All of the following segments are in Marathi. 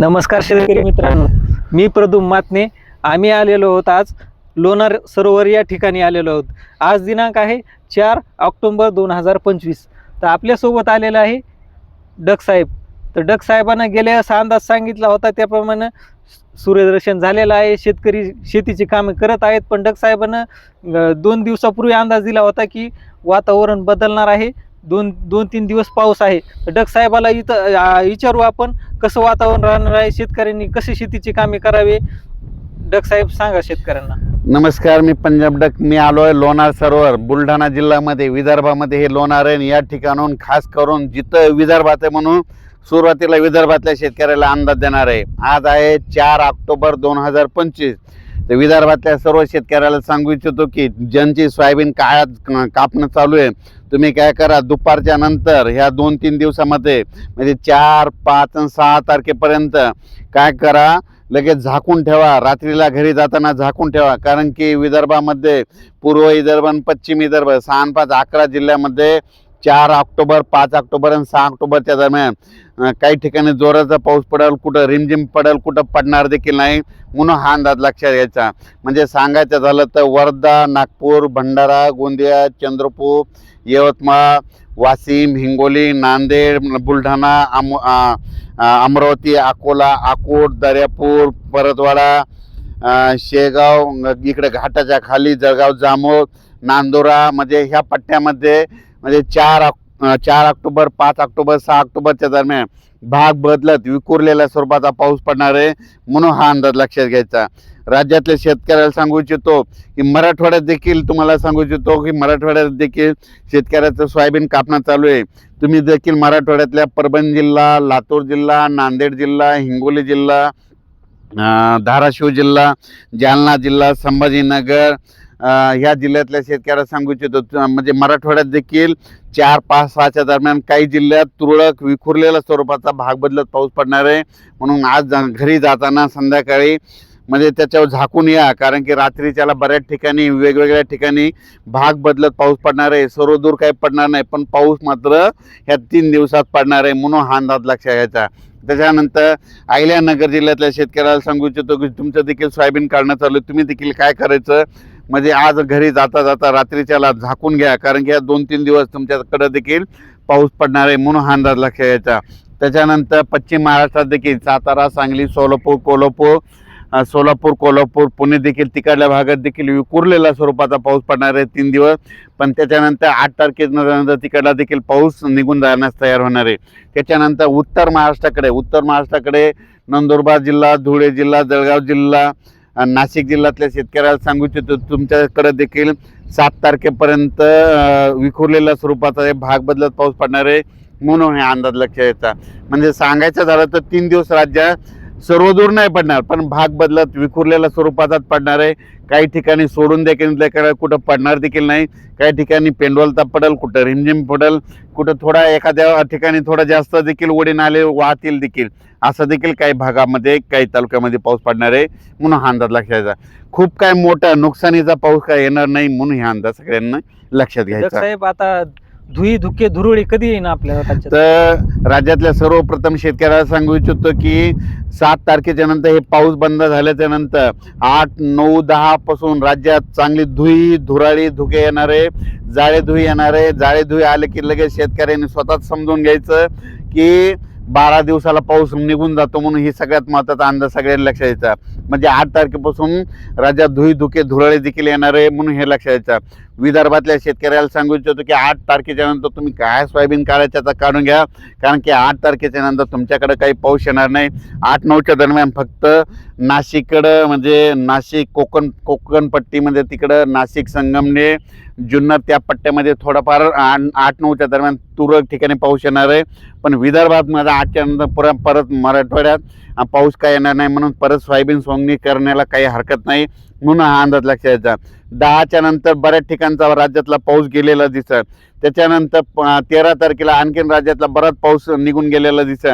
नमस्कार शेतकरी मित्रांनो. मी प्रदुम मातने. आम्ही आलेलो आहोत आज लोणार सरोवर या ठिकाणी आलेलो आहोत. आज दिनांक आहे चार ऑक्टोंबर दोन हजार पंचवीस. तर आपल्यासोबत आलेलं आहे डक साहेब. तर डक साहेबांना गेल्या असा अंदाज सांगितला होता त्याप्रमाणे सूर्यदर्शन झालेलं आहे. शेतकरी शेतीची कामे करत आहेत पण डक साहेबांना दोन दिवसापूर्वी अंदाज दिला होता की वातावरण बदलणार आहे. दोन दोन तीन दिवस पाऊस आहे. तर साहेबाला इथं विचारू आपण कसं वातावरण राहणार आहे शेतकऱ्यांनी कशी शेतीची कामे करावे? डग साहेब सांगा शेतकऱ्यांना. नमस्कार मी पंजाब डक मी आलो आहे लोणार सरोवर बुलढाणा जिल्ह्यामध्ये विदर्भामध्ये हे लोणार आहे. आणि या ठिकाणून खास करून जिथं विदर्भात आहे म्हणून सुरुवातीला विदर्भातल्या शेतकऱ्याला अंदाज देणार आहे. आज आहे चार ऑक्टोबर दोन हजार पंचवीस. तर विदर्भातल्या सर्व शेतकऱ्याला सांगू इच्छितो की ज्यांची सोयाबीन काळात कापणं चालू आहे तुम्ही काय करा दुपारच्या नंतर ह्या दोन तीन दिवसामध्ये म्हणजे चार पाच आणि सहा तारखेपर्यंत काय करा लगेच झाकून ठेवा. रात्रीला घरी जाताना झाकून ठेवा. कारण की विदर्भामध्ये पूर्व विदर्भ आणि पश्चिम विदर्भ सहा पाच अकरा जिल्ह्यामध्ये चार ऑक्टोबर पाच ऑक्टोबर आणि सहा ऑक्टोबरच्या दरम्यान काही ठिकाणी जोराचा पाऊस पडेल कुठं रिमझिम पडेल कुठं पडणार देखील नाही म्हणून हा अंदाज लक्षात घ्यायचा. म्हणजे सांगायचं झालं तर वर्धा नागपूर भंडारा गोंदिया चंद्रपूर यवतमाळ वाशिम हिंगोली नांदेड बुलढाणा आम अमरावती अकोला अकोट दर्यापूर परतवाडा शेगाव इकडे घाटाच्या खाली जळगाव जामोद नांदोरा म्हणजे ह्या पट्ट्यामध्ये म्हणजे चार चार ऑक्टोबर पाच ऑक्टोबर सहा ऑक्टोबरच्या दरम्यान भाग बदलत विखुरलेल्या स्वरूपाचा पाऊस पडणार आहे म्हणून हा अंदाज लक्षात घ्यायचा. राज्यातल्या शेतकऱ्याला सांगू इच्छितो की मराठवाड्यात देखील तुम्हाला सांगू इच्छितो की मराठवाड्यात देखील शेतकऱ्याचं सोयाबीन कापणं चालू आहे. तुम्ही देखील मराठवाड्यातल्या परभणी जिल्हा लातूर जिल्हा नांदेड जिल्हा हिंगोली जिल्हा धाराशिव जिल्हा जालना जिल्हा संभाजीनगर ह्या जिल्ह्यातल्या शेतकऱ्याला सांगू इच्छितो म्हणजे मराठवाड्यात देखील चार पाच सहाच्या दरम्यान काही जिल्ह्यात तुरळक विखुरलेल्या स्वरूपाचा भाग बदलत पाऊस पडणार आहे. म्हणून आज घरी जाताना संध्याकाळी म्हणजे त्याच्यावर झाकून या कारण की रात्रीच्याला बऱ्याच ठिकाणी वेगवेगळ्या ठिकाणी भाग बदलत पाऊस पडणार आहे. सर्व दूर काही पडणार नाही पण पाऊस मात्र ह्या तीन दिवसात पडणार आहे म्हणून हा अंदाज लक्षात घ्यायचा. त्याच्यानंतर अहिल्यानगर जिल्ह्यातल्या शेतकऱ्याला सांगू इच्छितो की तुमचं देखील सोयाबीन काढणं चालू आहे. तुम्ही देखील काय करायचं? म्हणजे आज घरी जाता जाता रात्रीच्याला झाकून घ्या कारण की या दोन तीन दिवस तुमच्याकडे देखील पाऊस पडणार आहे म्हणून हा अंदाज लक्षात घ्यायचा. त्याच्यानंतर पश्चिम महाराष्ट्रात देखील सातारा सांगली सोलापूर कोल्हापूर सोलापूर कोल्हापूर पुणे देखील तिकडल्या भागात देखील विखुरलेला स्वरूपाचा पाऊस पडणार आहे तीन दिवस. पण त्याच्यानंतर आठ तारखेनंतर तिकडला देखील पाऊस निघून जाण्यास तयार होणार आहे. त्याच्यानंतर उत्तर महाराष्ट्राकडे उत्तर महाराष्ट्राकडे नंदुरबार जिल्हा धुळे जिल्हा जळगाव जिल्हा नाशिक जिल्ह्यातल्या शेतकऱ्याला सांगू इच्छितो तुमच्याकडे देखील सात तारखेपर्यंत विखुरलेल्या स्वरूपाचा हे भाग बदलत पाऊस पडणार आहे म्हणून हे अंदाज लक्षात येतात म्हणजे सांगायचं झालं तर तीन दिवस राज्यात सर्वदूर नाही पडणार पण भाग बदलत विखुरलेल्या स्वरूपाचाच पडणार आहे. काही ठिकाणी सोडून देखील कुठं पडणार देखील नाही. काही ठिकाणी पेंडवलता पडेल कुठं रिमझिम पडेल कुठं थोडा एखाद्या ठिकाणी थोडा जास्त देखील ओढे नाले वाहतील देखील. असं देखील काही भागामध्ये काही तालुक्यामध्ये पाऊस पडणार आहे. म्हणून हा अंदाज लक्षात घ्यायचा. खूप काय मोठा नुकसानीचा पाऊस काय येणार नाही म्हणून हे अंदाज सगळ्यांना लक्षात घ्यायचा. साहेब आता धुई धुके धुरुळी कधी येईन आपल्या राज्यात तर राज्यातल्या सर्वप्रथम शेतकऱ्याला सांगू इच्छितो की सात तारखेच्या नंतर हे पाऊस बंद झाल्याच्यानंतर आठ नऊ दहा पासून राज्यात चांगली धुई धुराळी धुके येणारे जाळे धुई येणारे जाळे धुई आले की लगेच शेतकऱ्यांनी स्वतःच समजून घ्यायचं की बारा दिवसाला पाऊस निघून जातो म्हणून ही सगळ्यात महत्त्वाचा अंदाज सगळ्यांनी लक्षात यायचा म्हणजे आठ तारखेपासून राज्यात धुई धुके धुराळे देखील येणार आहे म्हणून हे लक्षात द्यायचं विदर्भातल्या शेतकऱ्याला सांगू इच्छितो की आठ तारखेच्या नंतर तुम्ही काय सोयाबीन काढायचं तर काढून घ्या. कारण की आठ तारखेच्या नंतर तुमच्याकडे काही पाऊस येणार नाही. आठ नऊच्या दरम्यान फक्त नाशिककडं म्हणजे नाशिक कोकण कोकणपट्टीमध्ये तिकडं नाशिक संगमने जुन्नर त्या पट्ट्यामध्ये थोडाफार आठ आठ नऊच्या दरम्यान तुरळक ठिकाणी पाऊस येणार आहे. पण विदर्भात माझा आठच्या नंतर परत परत मराठवाड्यात पाऊस काय येणार नाही म्हणून परत सोयाबीन सोंगणी करण्याला काही हरकत नाही. म्हणून हा अंदाज लक्षात यायचा दहाच्या नंतर बऱ्याच ठिकाणचा राज्यातला पाऊस गेलेला दिसत त्याच्यानंतर प- तेरा तारखेला आणखीन राज्यातला बराच पाऊस निघून गेलेला दिसत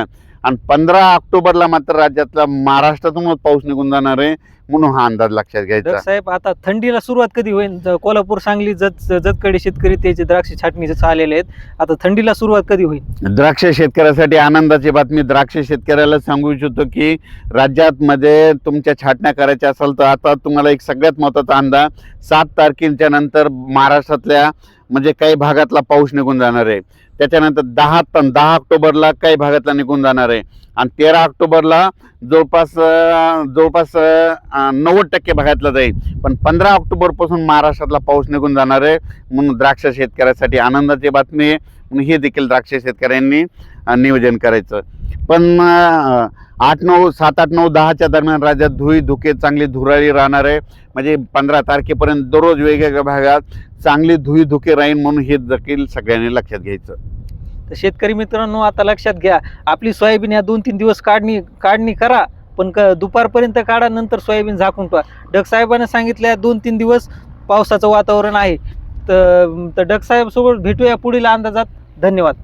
आणि पंधरा ऑक्टोबरला मात्र राज्यातला महाराष्ट्रातूनच पाऊस निघून जाणार आहे म्हणून हा अंदाज लक्षात घ्यायचा. साहेब आता थंडीला सुरुवात कधी होईल? ज- कोल्हापूर सांगली जत जतकडे शेतकरी त्याचे द्राक्ष छाटणीचे आलेले आहेत आता थंडीला सुरुवात कधी होईल? द्राक्ष शेतकऱ्यासाठी आनंदाची बातमी. द्राक्ष शेतकऱ्याला सांगू इच्छितो की राज्यात मध्ये तुमच्या छाटण्या करायच्या असेल तर आता तुम्हाला एक सगळ्यात महत्त्वाचा अंदाज सात तारखेच्या नंतर महाराष्ट्रातल्या म्हणजे काही भागातला पाऊस निघून जाणार आहे. त्याच्यानंतर दहा तन दहा ऑक्टोबरला काही भागातला निघून जाणार आहे. आणि तेरा ऑक्टोबरला जवळपास जवळपास नव्वद टक्के भागातला जाईल. पण पंधरा ऑक्टोबरपासून महाराष्ट्रातला पाऊस निघून जाणार आहे. म्हणून द्राक्ष शेतकऱ्यासाठी आनंदाची बातमी आहे. म्हणून हे देखील द्राक्ष शेतकऱ्यांनी नियोजन करायचं. पण आठ नऊ सात आठ नऊ दहाच्या दरम्यान राज्यात धुई धुके चांगली धुराळी राहणार आहे. म्हणजे पंधरा तारखेपर्यंत दररोज वेगवेगळ्या भागात चांगली धुई धुके राहील म्हणून हे देखील सगळ्यांनी लक्षात घ्यायचं. तर शेतकरी मित्रांनो आता लक्षात घ्या आपली सोयाबीन या दोन तीन दिवस काढणी काढणी करा पण क दुपारपर्यंत काढा नंतर सोयाबीन झाकून पहा डग साहेबांना सांगितलं दोन तीन दिवस पावसाचं वातावरण आहे. तर तर डग साहेबसोबत भेटूया पुढील अंदाजात. धन्यवाद.